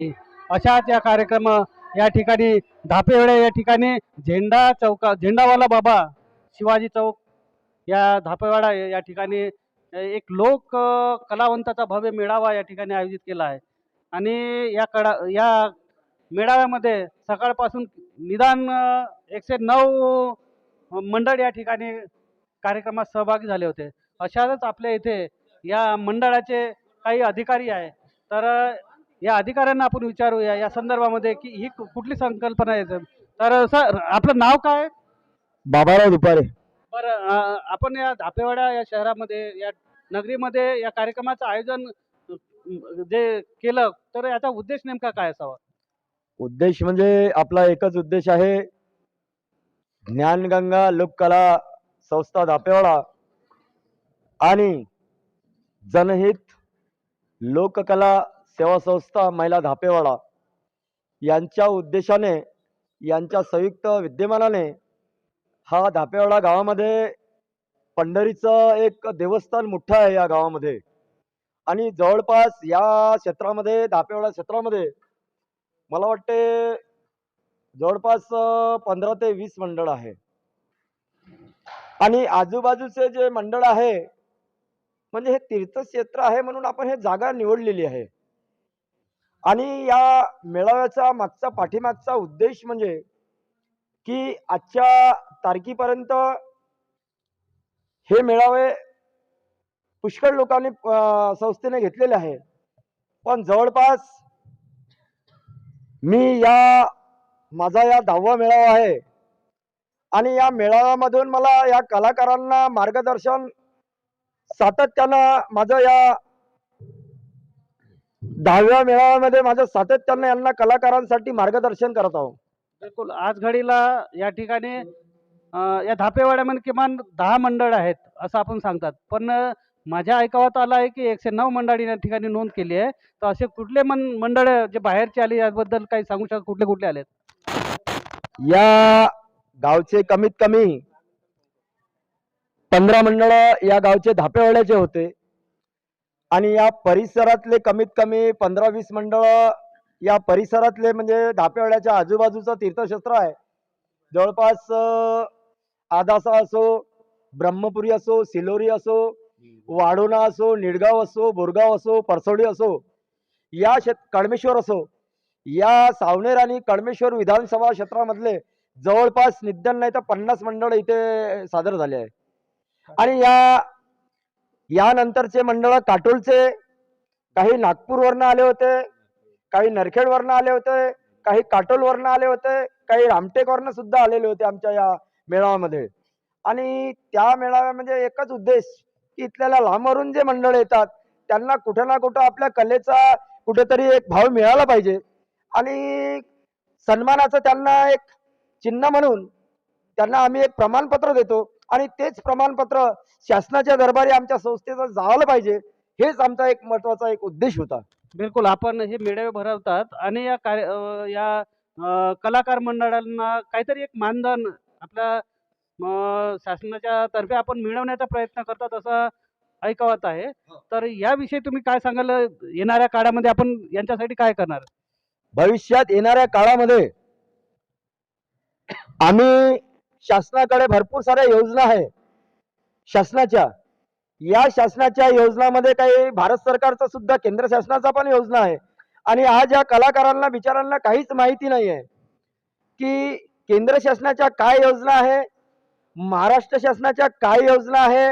अशाच या कार्यक्रम या ठिकाणी धापेवेळे या ठिकाणी झेंडा चौका झेंडावाला बाबा शिवाजी चौक या धापेवाडा या ठिकाणी एक लोक कलावंताचा भव्य मेळावा या ठिकाणी आयोजित केला आहे. आणि या कडा या मेळाव्यामध्ये सकाळपासून निदान एकशे नऊ मंडळ या ठिकाणी कार्यक्रमात सहभागी झाले होते. अशातच आपल्या इथे या मंडळाचे काही अधिकारी आहे. तर या अधिकाऱ्यांना आपण विचारूया या संदर्भामध्ये की ही कु- कुठली संकल्पना आहे? तर सर आपलं नाव काय? बाबाराव दुपारे बरं अ, आपण या धापेवाडा या शहरामध्ये या नगरीमध्ये या कार्यक्रमाचं आयोजन अ, जे केलं तर याचा उद्देश नेमका काय असावा उद्देश म्हणजे आपला एकच उद्देश आहे ज्ञानगंगा लोककला संस्था धापेवाडा आणि जनहित लोककला सेवा संस्था महिला धापेवाडा यांच्या उद्देशाने यांच्या संयुक्त विद्यमानाने हा धापेवाडा गावामध्ये पंढरीचं एक देवस्थान मोठं आहे या गावामध्ये. आणि जवळपास या क्षेत्रामध्ये धापेवाडा क्षेत्रामध्ये मला वाटते जवळपास पंधरा ते वीस मंडळ आहे. आणि आजूबाजूचे जे मंडळ आहे म्हणजे हे तीर्थक्षेत्र आहे म्हणून आपण हे जागा निवडलेली आहे. आणि या मेळाव्याचा मागचा पाठीमागचा उद्देश म्हणजे की आजच्या तारखेपर्यंत हे मेळावे पुष्कळ लोकांनी संस्थेने घेतलेले आहे. पण जवळपास मी या माझा या दहावा मेळावा आहे. आणि या मेळाव्यामधून मला या कलाकारांना मार्गदर्शन सातत्यानं माझं या दहाव्या मेळाव्यामध्ये माझं सातत्यानं यांना कलाकारांसाठी मार्गदर्शन करत आहो बिलकुल. आज घडीला या ठिकाणी या धापेवाड्यामध्ये किमान दहा मंडळ आहेत असं आपण सांगतात. पण माझ्या ऐकावात आलं आहे की एकशे नऊ मंडळी या ठिकाणी नोंद केली आहे. तर असे कुठले मन मंडळ जे बाहेरचे आले याबद्दल काही सांगू शकता कुठले कुठले आलेत? या गावचे कमीत कमी पंधरा मंडळ या गावचे धापेवाड्याचे होते. आणि या परिसरातले कमीत कमी पंधरा वीस मंडळ या परिसरातले म्हणजे धापेवाड्याच्या आजूबाजूचं तीर्थक्षेत्र आहे. जवळपास आदासा असो ब्रह्मपुरी असो सिलोरी असो वाडोना असो निडगाव असो बोरगाव असो परसोडी असो या शेत कडमेश्वर असो या सावनेर आणि कडमेश्वर विधानसभा क्षेत्रामधले जवळपास निद्यान नाही तर पन्नास मंडळ इथे सादर झाले आहे. आणि या यानंतरचे मंडळ काटोलचे काही नागपूरवरनं आले होते काही नरखेडवरनं आले होते काही काटोलवरनं आले होते काही रामटेकवरनं सुद्धा आलेले होते आमच्या या मेळाव्यामध्ये. आणि त्या मेळाव्यामध्ये म्हणजे एकच उद्देश की इथल्याला लांबवरून जे मंडळ येतात त्यांना कुठं ना कुठं आपल्या कलेचा कुठेतरी एक भाव मिळाला पाहिजे. आणि सन्मानाचं त्यांना एक चिन्ह म्हणून त्यांना आम्ही एक प्रमाणपत्र देतो. आणि तेच प्रमाणपत्र शासनाच्या दरबारी आमच्या संस्थेचं जावलं पाहिजे हेच आमचा एक महत्त्वाचा एक उद्देश होता. बिलकुल आपण हे मेळावे भरवतात आणि या कार्य या अ, कलाकार मंडळांना काहीतरी एक मानधन आपल्या शासनाच्या तर्फे आपण मिळवण्याचा प्रयत्न करतात असं ऐकावत आहे. तर याविषयी तुम्ही काय सांगाल? येणाऱ्या काळामध्ये आपण यांच्यासाठी काय करणार? भविष्यात येणाऱ्या काळामध्ये आम्ही शासनाकडे भरपूर साऱ्या योजना आहे. शासनाच्या या शासनाच्या योजनामध्ये काही भारत सरकारचा सुद्धा केंद्र शासनाचा पण योजना आहे. आणि आज या कलाकारांना बिचारांना काहीच माहिती नाही आहे की केंद्र शासनाच्या काय योजना आहे महाराष्ट्र शासनाच्या काय योजना आहे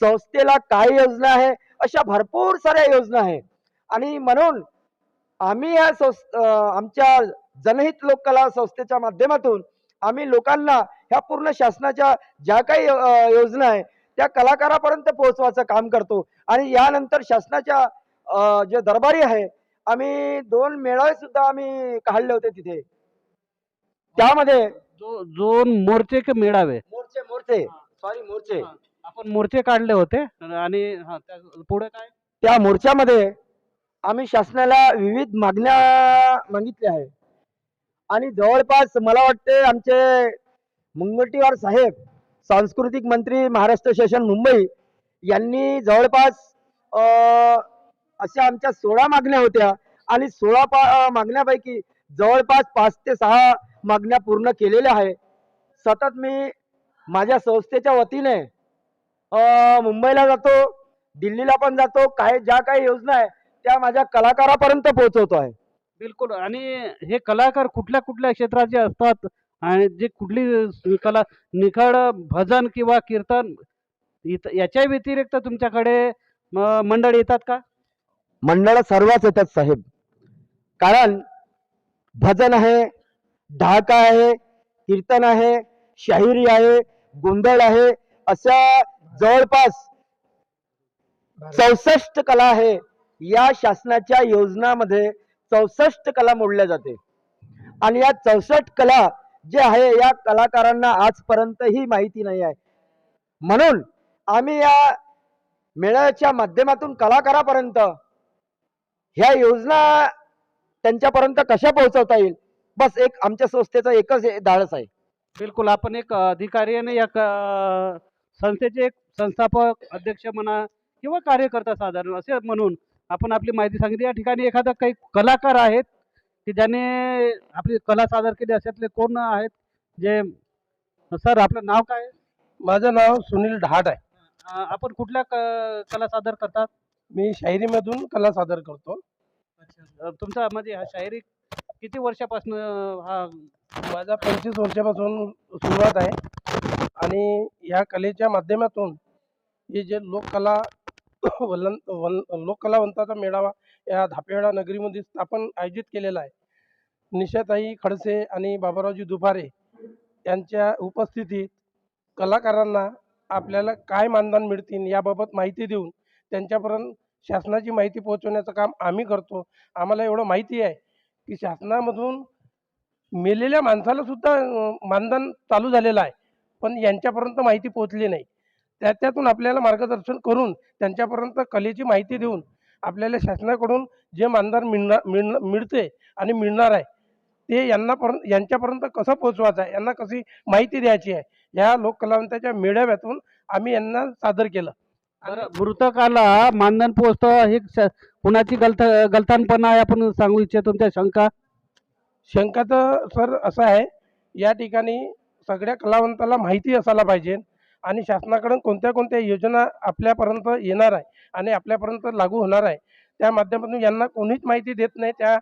संस्थेला काय योजना आहे अशा भरपूर साऱ्या योजना आहे. आणि म्हणून आम्ही या संस आमच्या जनहित लोककला संस्थेच्या माध्यमातून आम्ही लोकांना ह्या पूर्ण शासनाच्या ज्या काही योजना आहे त्या कलाकारापर्यंत पोहोचवायचं काम करतो. आणि यानंतर शासनाच्या जे दरबारी आहे आम्ही दोन मेळावे सुद्धा आम्ही काढले होते तिथे. त्यामध्ये दोन मोर्चे के मेळावे? मोर्चे मोर्चे. सॉरी मोर्चे. आपण मोर्चे काढले होते आणि हा, त्या- पुढे काय? त्या मोर्चामध्ये आम्ही शासनाला विविध मागण्या मागितल्या आहे आणि जवळपास मला वाटते आमचे मुंगटीवार साहेब सांस्कृतिक मंत्री महाराष्ट्र शासन मुंबई यांनी जवळपास अशा आमच्या सोळा मागण्या होत्या आणि सोळा पा मागण्यापैकी जवळपास पाच ते सहा मागण्या पूर्ण केलेल्या आहे सतत मी माझ्या संस्थेच्या वतीने मुंबईला जातो दिल्लीला पण जातो काही ज्या काही योजना आहे त्या माझ्या कलाकारापर्यंत पोहोचवतो आहे. बिलकुल. आणि हे कलाकार कुठल्या कुठल्या क्षेत्राचे असतात? आणि जे कुठली कला निखळ भजन किंवा कीर्तन इथं याच्या व्यतिरिक्त तुमच्याकडे मंडळ येतात का? मंडळ सर्वच येतात साहेब. कारण भजन आहे ढाका आहे कीर्तन आहे शाहिरी आहे गोंधळ आहे अशा जवळपास चौसष्ट कला आहे. या शासनाच्या योजनामध्ये चौसष्ट कला मोडल्या जाते. आणि या चौसष्ट कला जे आहे या कलाकारांना आजपर्यंत ही माहिती नाही आहे. म्हणून आम्ही या मेळ्याच्या माध्यमातून कलाकारापर्यंत ह्या योजना त्यांच्यापर्यंत कशा पोहोचवता येईल? बस एक आमच्या संस्थेचा एकच धाडस आहे. बिलकुल आपण एक अधिकारी आणि या क- संस्थेचे एक संस्थापक अध्यक्ष म्हणा किंवा कार्यकर्ता साधारण असे म्हणून आपण आपली माहिती सांगितली. या ठिकाणी एखादा काही कलाकार आहेत की ज्याने आपली कला सादर केली अशातले कोण आहेत जे सर आपलं नाव काय? माझं नाव सुनील ढाट आहे. अं, आपण कुठल्या क- कला सादर करतात? मी शायरीमधून कला सादर करतो. अं, तुमचा म्हणजे हा शायरी किती वर्षापासून हा? माझा पंचवीस वर्षापासून सुरुवात आहे. आणि ह्या कलेच्या माध्यमातून हे जे लोककला वलन वन लोककलावंताचा मेळावा या धापेवाडा नगरीमध्ये स्थापन आयोजित केलेला आहे. निशाताई खडसे आणि बाबारावजी दुफारे यांच्या उपस्थितीत कलाकारांना आपल्याला काय मानधन मिळतील याबाबत माहिती देऊन त्यांच्यापर्यंत शासनाची माहिती पोहोचवण्याचं काम आम्ही करतो. आम्हाला एवढं माहिती आहे की शासनामधून मेलेल्या माणसाला सुद्धा मानधन चालू झालेलं आहे. पण यांच्यापर्यंत माहिती पोहोचली नाही. त्या त्यातून आपल्याला मार्गदर्शन करून त्यांच्यापर्यंत कलेची माहिती देऊन आपल्याला शासनाकडून जे मानधन मिळणार मिळणं मिळते आणि मिळणार आहे ते यांना पर्यंत यांच्यापर्यंत कसं पोहोचवायचं आहे यांना कशी माहिती द्यायची आहे ह्या लोककलावंताच्या मेळाव्यातून आम्ही यांना सादर केलं. मृतकाला मानधन पोहोचतं हे कुणाची गलत गलतानपणा आहे आपण सांगू इच्छितो तुमच्या शंका? शंका तर सर असं आहे या ठिकाणी सगळ्या कलावंताला माहिती असायला पाहिजे. आणि शासनाकडून कोणत्या कोणत्या योजना आपल्यापर्यंत येणार आहे आणि आपल्यापर्यंत लागू होणार आहे त्या माध्यमातून यांना कोणीच माहिती देत नाही. त्या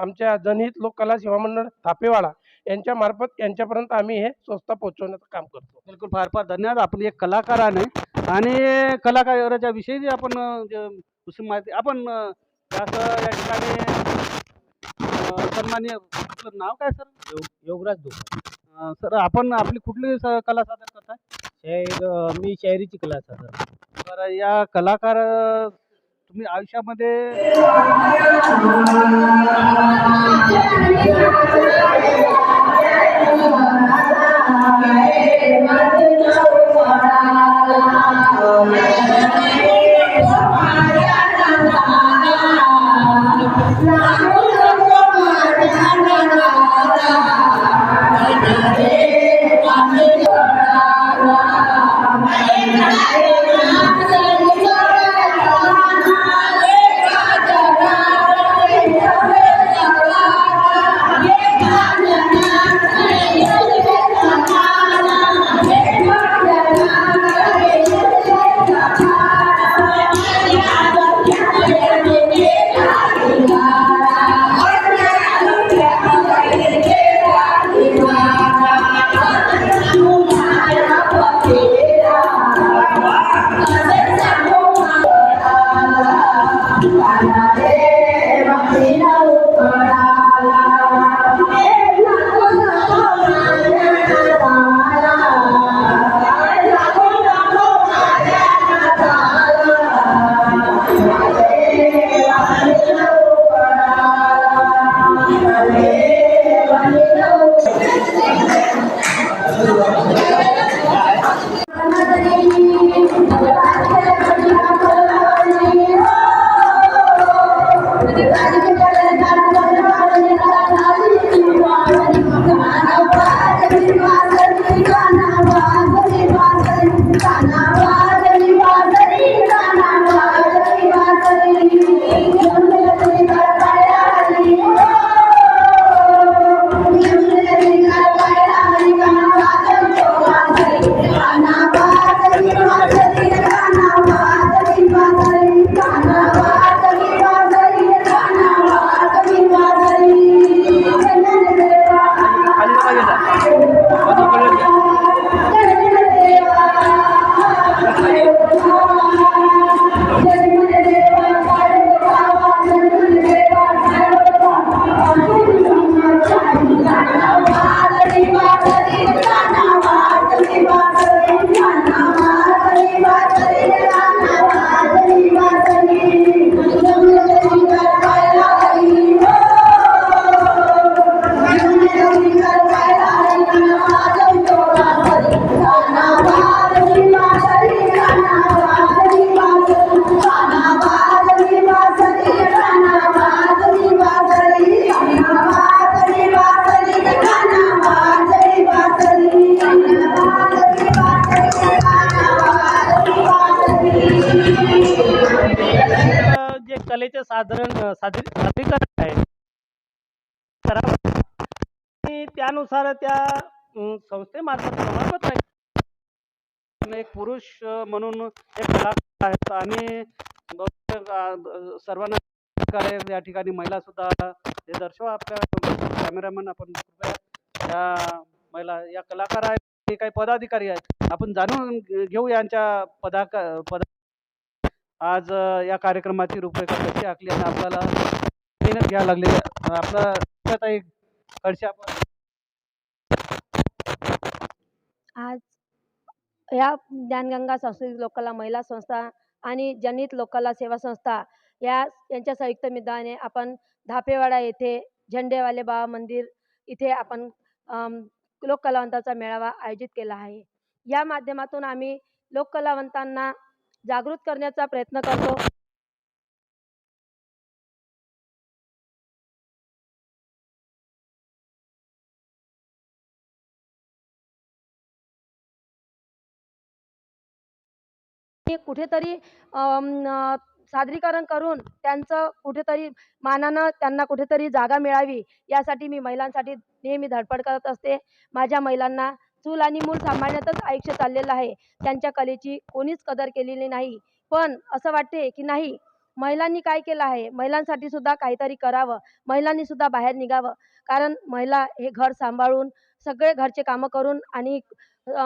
आमच्या जनहित लोककला सेवा मंडळ थापेवाडा यांच्या मार्फत यांच्यापर्यंत आम्ही हे स्वस्त पोहोचवण्याचं काम करतो. बिलकुल फार फार धन्यवाद. आपण एक कलाकाराने आणि कलाकाराच्या विषयी जी आपण माहिती आपण असं या ठिकाणी आपलं नाव काय सर? योगराज दुखा सर आपण आपली कुठली स- कला सादर करताय? शाहीर अं, मी शायरीची कला सादर बरं या कलाकार अं, तुम्ही आयुष्यामध्ये जे कलेचे साधारण अ, सादरीकरण आहे. त्यानुसार त्या संस्थेमार्फत प्रमाणपत्र आहे. एक पुरुष म्हणून एक कलाकार आहेत. आणि सर्वांना प्रकारे या ठिकाणी महिला सुद्धा हे दर्शवा आपल्या कॅमेरामॅन आपण या महिला या कलाकार आहेत. काही पदाधिकारी आहेत. आपण जाणून घेऊ यांच्या पदाका पदा आज या कार्यक्रमाची रूपरेखा कशी आखली आणि आपल्याला मेहनत घ्यावी लागली आपला आपलं आपण आज या ज्ञानगंगा सांस्कृतिक लोकला महिला संस्था आणि जनित लोकला सेवा संस्था या यांच्या संयुक्त विद्यमाने आपण धापेवाडा येथे झेंडेवाले बाबा मंदिर इथे आपण लोककलावंताचा मेळावा आयोजित केला आहे. या माध्यमातून आम्ही लोककलावंतांना जागृत करण्याचा प्रयत्न करतो. कुठेतरी सादरीकरण करून त्यांचं कुठेतरी मानानं त्यांना कुठेतरी जागा मिळावी यासाठी मी महिलांसाठी नेहमी धडपड करत असते. माझ्या महिलांना चूल आणि मूल सांभाळण्यातच आयुष्य चाललेलं आहे. त्यांच्या कलेची कोणीच कदर केलेली नाही. पण असं वाटते की नाही महिलांनी काय केलं आहे? महिलांसाठी सुद्धा काहीतरी करावं. महिलांनी सुद्धा बाहेर निघावं. कारण महिला हे घर सांभाळून सगळे घरचे कामं करून आणि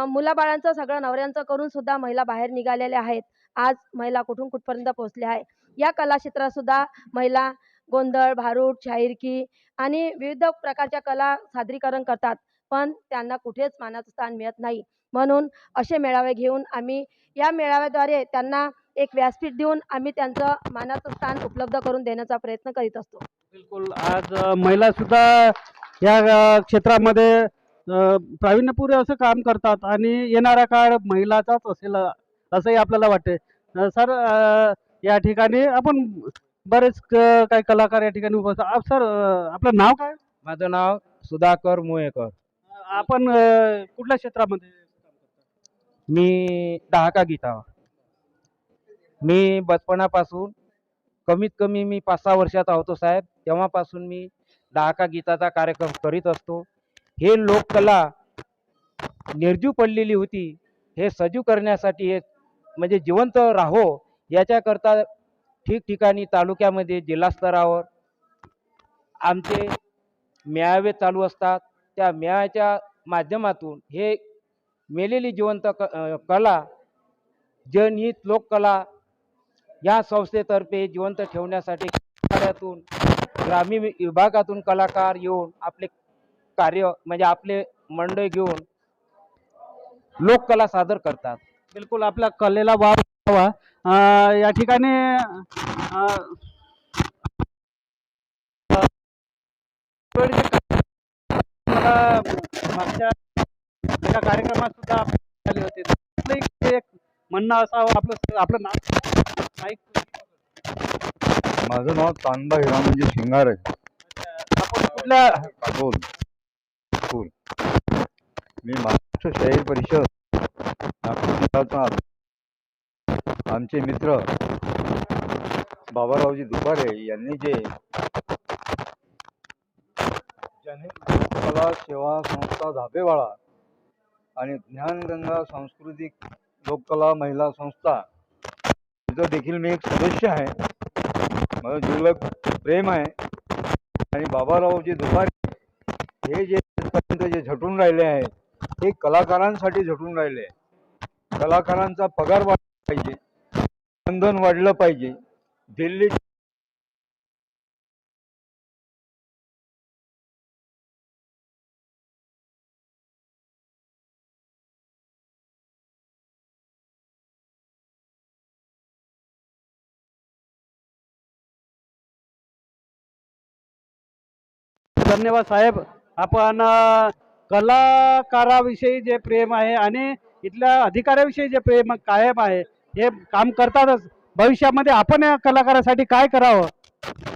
मुलाबाळांचं सगळं नवऱ्यांचं करून सुद्धा महिला बाहेर निघालेल्या आहेत. आज महिला कुठून कुठपर्यंत पोहोचल्या आहे या कला क्षेत्रात सुद्धा महिला गोंधळ भारूड शाहिरकी आणि विविध प्रकारच्या कला सादरीकरण करतात. पण त्यांना कुठेच मानाचं स्थान मिळत नाही. म्हणून असे मेळावे घेऊन आम्ही या मेळाव्याद्वारे त्यांना एक व्यासपीठ देऊन आम्ही त्यांचं मानाचं स्थान उपलब्ध करून देण्याचा प्रयत्न करीत असतो. बिलकुल. आज महिला सुद्धा या क्षेत्रामध्ये अ, प्रावीण्यपूर्ण असं काम करतात आणि येणारा काळ महिलाचाच असेल असंही आपल्याला वाटते सर या ठिकाणी आपण बरेच क- काही कलाकार या ठिकाणी उपस्थित आप- सर आपलं नाव काय? माझं नाव सुधाकर मुळेकर. आपण कुठल्या क्षेत्रामध्ये मी दहाका गीता मी बचपनापासून कमीत कमी मी पाच सहा वर्षाचा होतो साहेब तेव्हापासून मी दहाका गीताचा कार्यक्रम करीत असतो. हे लोककला निर्जीव पडलेली होती. हे सजीव करण्यासाठी एक म्हणजे जिवंत राहो याच्याकरता ठिकठिकाणी तालुक्यामध्ये जिल्हास्तरावर आमचे मेळावे चालू असतात. त्या मेळाच्या माध्यमातून हे मेलेली जिवंत क कला जनहित लोककला या संस्थेतर्फे जिवंत ठेवण्यासाठी कार्यातून ग्रामीण विभागातून कलाकार येऊन आपले कार्य म्हणजे आपले मंडळ घेऊन लोककला सादर करतात. बिलकुल आपल्या कलेला वाव हवा या ठिकाणी अ, मागच्या एका कार्यक्रमात सुद्धा होते. एक म्हणणं असावं आपलं आपलं नाव माझं नाव तांबा हिरा म्हणजे शिंगार आहे कुठल्या? स्कूल मी महाराष्ट्र शाहीर परिषद नागपूर जिल्ह्याचा आमचे मित्र बाबारावजी दुपारे यांनी जे जनहित कला सेवा संस्था धाबेवाडा आणि ज्ञानगंगा सांस्कृतिक लोककला महिला संस्था तिथं देखील मी एक सदस्य आहे. माझं जिवलग प्रेम आहे. आणि बाबारावजी दुपारी हे जे जे झटून राहिले आहे हे कलाकारांसाठी झटून राहिले आहे कलाकारांचा पगार वाढला पाहिजे. बंधन वाढलं पाहिजे. दिल्ली धन्यवाद साहेब. आपण कलाकाराविषयी जे प्रेम आहे आणि इथल्या अधिकाऱ्याविषयी जे प्रेम कायम आहे हे काम करतातच. भविष्यामध्ये आपण या कलाकारासाठी काय करावं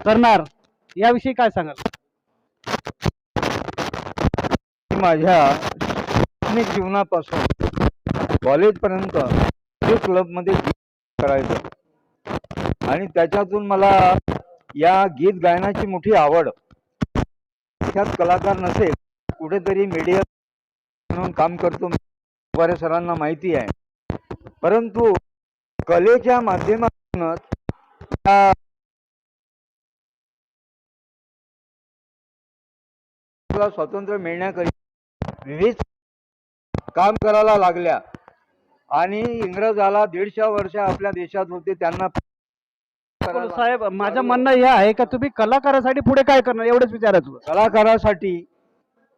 करणार? याविषयी काय सांगाल? माझ्या शैक्षणिक जीवनापासून कॉलेजपर्यंत क्लबमध्ये करायचं. आणि त्याच्यातून मला या गीत गायनाची मोठी आवड त्यात कलाकार नसेल कुठेतरी मीडिया म्हणून काम करतो बऱ्या सरांना माहिती आहे. परंतु कलेच्या माध्यमातूनच स्वातंत्र्य मिळण्याकरिता विविध काम करायला लागल्या. आणि इंग्रजाला दीडशे वर्ष आपल्या देशात होते त्यांना करायला- साहेब माझं म्हणणं हे आहे का तुम्ही कलाकारासाठी पुढे काय करणार? एवढंच विचारायचं. कलाकारासाठी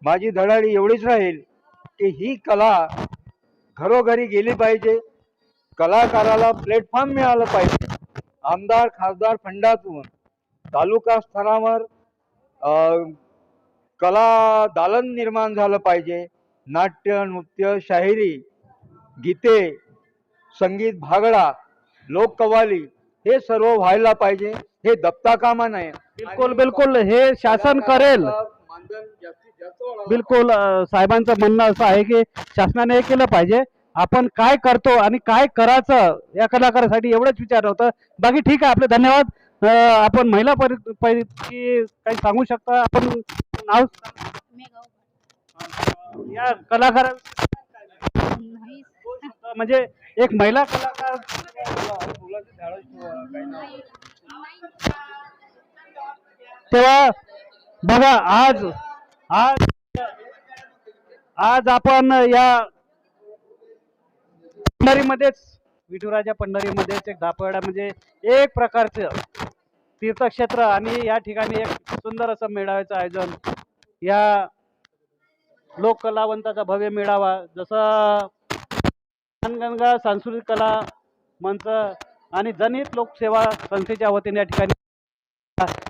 माझी धडाडी एवढीच राहील की ही कला घरोघरी गेली पाहिजे. कलाकाराला प्लॅटफॉर्म मिळालं पाहिजे. आमदार खासदार फंडातून तालुका स्तरावर अं, कला दालन निर्माण झालं पाहिजे. नाट्य नृत्य शाहिरी गीते संगीत भागडा लोककवाली हे सर्व व्हायला पाहिजे. हे दबता कामा नये बिलकुल बिलकुल. हे शासन करेल. बिलकुल साहेबांचं म्हणणं असं आहे की शासनाने हे केलं पाहिजे. आपण काय करतो आणि काय करायचं या कलाकारासाठी एवढंच विचार होतं. बाकी ठीक आहे आपले धन्यवाद. आपण महिला परि काही सांगू शकता? आपण नाव या कलाकार म्हणजे एक महिला कलाकार. तेव्हा बघा आज आज आज आपण या पंढरीमध्येच विठुराच्या पंढरीमध्येच एक दापवाडा म्हणजे एक प्रकारचं तीर्थक्षेत्र आणि या ठिकाणी एक सुंदर असं मेळाव्याचं आयोजन. या लोककलावंताचा भव्य मेळावा जसं गंगा सांस्कृतिक कला मंच आणि जनहित लोकसेवा संस्थेच्या वतीने या ठिकाणी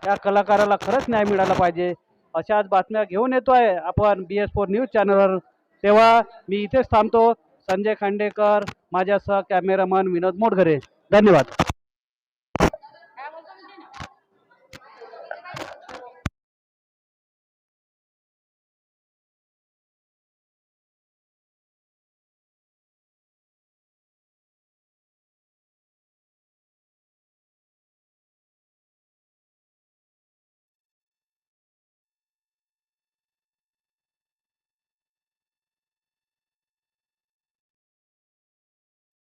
या कलाकाराला खरंच न्याय मिळाला पाहिजे अशाच बातम्या घेऊन येतो आहे आपण बी एस फोर न्यूज चॅनलवर तेव्हा मी इथेच थांबतो. संजय खांडेकर माझ्यासह कॅमेरामन विनोद मोडघरे. धन्यवाद.